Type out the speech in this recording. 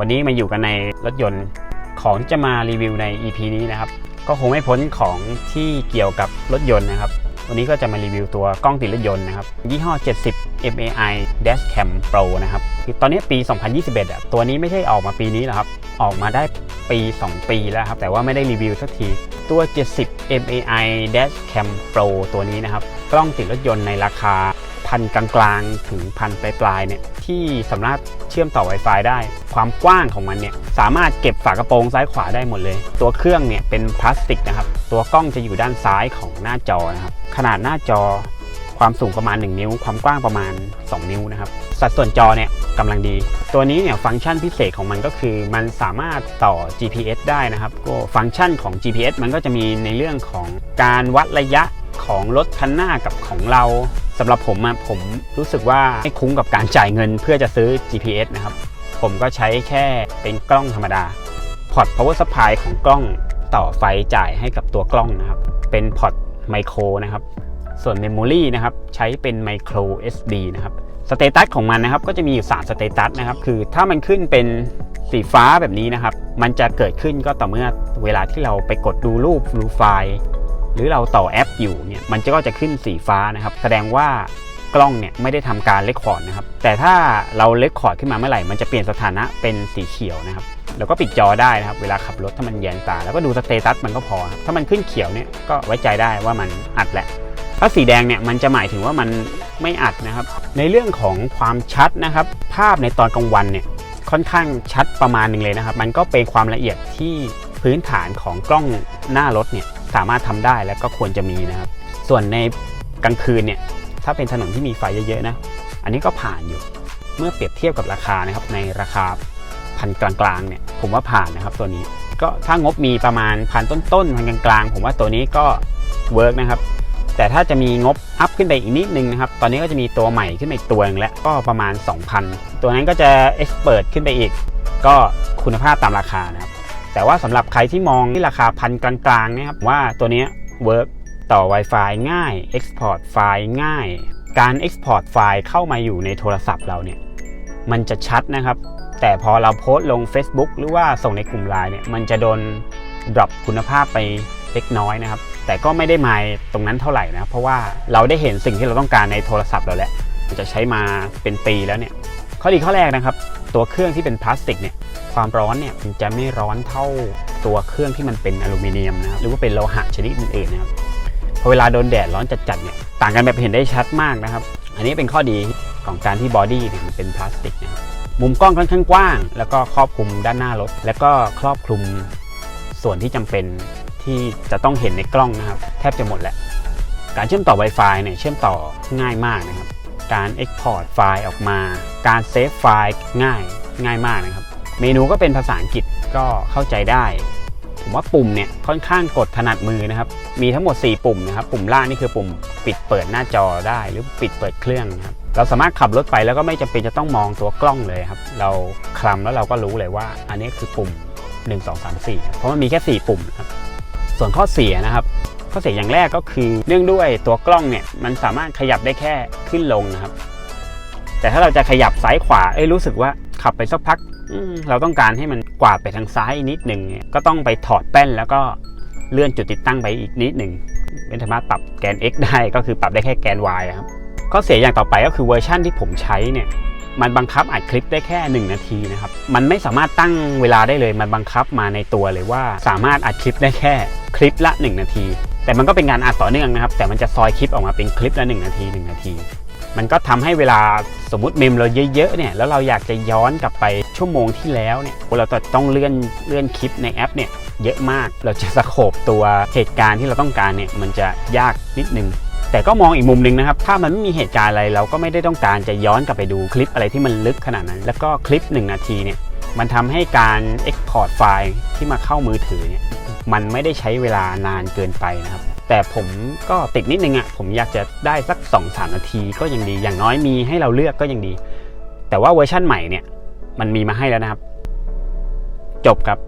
วันนี้มาอยู่กันในรถยนต์ของที่จะมารีวิวใน EP นี้นะครับ ก็คงไม่พ้นของที่เกี่ยวกับรถยนต์นะครับ วันนี้ก็จะมารีวิวตัวกล้องติดรถยนต์นะครับ ยี่ห้อ 70 MAI Dash Cam Pro นะครับตอนนี้ปี 2021อะตัวนี้ไม่ใช่ออกมาปีนี้หรอกครับ ออกมาได้ปี 2 ปีแล้วครับ แต่ว่าไม่ได้รีวิวสักที ตัว 70 MAI Dash Cam Pro ตัวนี้นะครับ กล้องติดรถยนต์ในราคาพันกลางๆ ถึงพันปลายๆเนี่ย ที่สามารถเชื่อมต่อ Wi-Fi ได้ ความกว้างของมันเนี่ยสามารถเก็บฝากระโปรงซ้ายขวาได้หมดเลย ตัวเครื่องเนี่ยเป็นพลาสติกนะครับ ตัวกล้องจะอยู่ด้านซ้ายของหน้าจอนะครับ ขนาดหน้าจอความสูงประมาณ 1 นิ้ว ความกว้างประมาณ 2 นิ้วนะครับ สัดส่วนจอเนี่ยกำลังดี ตัวนี้เนี่ยฟังก์ชันพิเศษของมันก็คือ มันสามารถต่อ GPS ได้นะครับ ก็ฟังก์ชันของ GPS มันก็จะมีในเรื่องของการวัดระยะ ของรถคันหน้ากับของเราสำหรับผมอะผมรู้สึกว่าไม่คุ้มกับการจ่ายเงินเพื่อจะซื้อ GPS นะครับ ผมก็ใช้แค่เป็นกล้องธรรมดาพอร์ต power supply ของกล้องต่อไฟจ่ายให้กับตัวกล้องนะครับ เป็นพอร์ตไมโครนะครับ ส่วน Memory นะครับ ใช้เป็น Micro SD นะครับสเตตัสของมันนะครับ ก็จะมีอยู่ 3 สเตตัสนะครับ คือถ้ามันขึ้นเป็นสีฟ้าแบบนี้นะครับ มันจะเกิดขึ้นก็ต่อเมื่อเวลาที่เราไปกดดูรูปดูไฟล์ หรือเราต่อแอปอยู่เนี่ยมันจะก็จะขึ้นสีฟ้านะครับ แสดงว่ากล้องเนี่ยไม่ได้ทำการเลคคอร์ดนะครับ แต่ถ้าเราเลคคอร์ดขึ้นมาเมื่อไหร่ มันจะเปลี่ยนสถานะเป็นสีเขียวนะครับ แล้วก็ปิดจอได้นะครับ เวลาขับรถถ้ามันแยงตา แล้วก็ดูสเตตัสมันก็พอครับถ้ามันขึ้นเขียวเนี่ยก็ไว้ใจได้ว่ามันอัดแหละถ้าสีแดงเนี่ยมันจะหมายถึงว่ามันไม่อัดนะครับ ในเรื่องของความชัดนะครับ ภาพในตอนกลางวันเนี่ยค่อนข้างชัดประมาณหนึ่งเลยนะครับ มันก็เป็นความละเอียดที่พื้นฐานของกล้องหน้ารถเนี่ย สามารถทำได้และก็ควรจะมีนะครับ ส่วนในกลางคืนเนี่ยถ้าเป็นถนนที่มีไฟเยอะๆนะอันนี้ก็ผ่านอยู่ เมื่อเปรียบเทียบกับราคานะครับในราคาพันกลางๆเนี่ยผมว่าผ่านนะครับตัวนี้ก็ถ้างบมีประมาณพันต้นๆพันกลางๆผมว่าตัวนี้ก็เวิร์กนะครับแต่ถ้าจะมีงบอัพขึ้นไปอีกนิดนึงนะครับ ตอนนี้ก็จะมีตัวใหม่ขึ้นมาอีกตัวหนึงแล้วก็ประมาณ 2,000 ตัวนั้นก็จะเอ็กซ์เพรสขึ้นไปอีก ก็คุณภาพตามราคานะครับ แต่ว่าสำหรับใครที่มองที่ราคาพันกลางๆนะครับว่าตัวนี้เวิร์กต่อ Wi-Fi ง่าย Export ไฟล์ง่าย การ Export ไฟล์เข้ามาอยู่ในโทรศัพท์เราเนี่ยมันจะชัดนะครับ แต่พอเราโพสต์ลง Facebook หรือว่าส่งในกลุ่มไลน์เนี่ยมันจะโดนดรอปคุณภาพไปเล็กน้อยนะครับ แต่ก็ไม่ได้หมายตรงนั้นเท่าไหร่นะ เพราะว่าเราได้เห็นสิ่งที่เราต้องการในโทรศัพท์เราแล้วมันจะใช้มาเป็นปีแล้วเนี่ย ข้อดีข้อแรกนะครับ ตัวเครื่องที่เป็นพลาสติกเนี่ยความร้อนเนี่ยมันจะไม่ร้อนเท่าตัวเครื่องที่มันเป็นอลูมิเนียมนะครับหรือว่าเป็นโลหะชนิดอื่นๆนะครับพอเวลาโดนแดดร้อนจัดๆเนี่ยต่างกันแบบเห็นได้ชัดมากนะครับ อันนี้เป็นข้อดีของการที่บอดี้เนี่ยมันเป็นพลาสติกนะครับมุมกล้องค่อนข้างกว้าง แล้วก็ครอบคลุมด้านหน้ารถ แล้วก็ครอบคลุมส่วนที่จำเป็นที่จะต้องเห็นในกล้องนะครับ แทบจะหมดแหละ การเชื่อมต่อ Wi-Fi เนี่ยเชื่อมต่อง่ายมากนะครับ การ Export ไฟล์ออกมา การเซฟไฟล์ง่ายง่ายมากนะครับ เมนูก็เป็นภาษาอังกฤษก็เข้าใจได้ ผมว่าปุ่มเนี่ยค่อนข้างกดถนัดมือนะครับ มีทั้งหมด 4 ปุ่มนะครับ ปุ่มล่างนี่คือปุ่มปิดเปิดหน้าจอได้หรือปิดเปิดเครื่องนะครับ เราสามารถขับรถไปแล้วก็ไม่จำเป็นจะต้องมองตัวกล้องเลยครับ เราคลำแล้วเราก็รู้เลยว่า อันนี้คือปุ่ม 1 2 3 4 เพราะมันมีแค่ 4 ปุ่มครับ ส่วนข้อเสียนะครับ อเสียอย่างแรกก็คือเนื่องด้วยตัวกล้องเนี่ยมันสามารถขยับได้แค่ขึ้นลงนะครับ แต่ถ้าเราจะขยับซ้ายขวาเอ้ยรู้สึกว่าขับไปสักพักเราต้องการให้มันกวาดไปทางซ้ายนิดหนึ่งก็ต้องไปถอดแป้นแล้วก็เลื่อนจุดติดตั้งไปอีกนิดหนึ่งไม่สามารถปรับแกน x ได้ก็คือปรับได้แค่แกน y ครับข้อเสียอย่างต่อไปก็คือเวอร์ชั่นที่ผมใช้เนี่ยมันบังคับอัดคลิปได้แค่ 1 นาทีนะครับ มันไม่สามารถตั้งเวลาได้เลย มันบังคับมาในตัวเลยว่าสามารถอัดคลิปได้แค่ คลิปละ 1 นาที แต่มันก็เป็นการอัดต่อเนื่องนะครับ แต่มันจะซอยคลิปออกมาเป็นคลิปละ 1 นาที 1 นาที มันก็ทำให้เวลาสมมติเมมเราเยอะๆเนี่ยแล้วเราอยากจะย้อนกลับไปชั่วโมงที่แล้วเนี่ยเราต้องเลื่อนเลื่อนคลิปในแอปเนี่ยเยอะมากเราจะสโคบตัวเหตุการณ์ที่เราต้องการเนี่ยมันจะยากนิดนึงแต่ก็มองอีกมุมหนึ่งนะครับ ถ้ามันไม่มีเหตุการณ์อะไรเราก็ไม่ได้ต้องการจะย้อนกลับไปดูคลิปอะไรที่มันลึกขนาดนั้น แล้วก็คลิป 1 นาทีเนี่ยมันทำให้การ Export ไฟล์ที่มาเข้ามือถือเนี่ย มันไม่ได้ใช้เวลานานเกินไปนะครับ แต่ผมก็ติดนิดนึงอะ่ะผมอยากจะได้สัก 2-3 นาทีก็ยังดี อย่างน้อยมีให้เราเลือกก็ยังดี แต่ว่าเวอร์ชั่นใหม่เนี่ย มันมีมาให้แล้วนะครับ จบครับ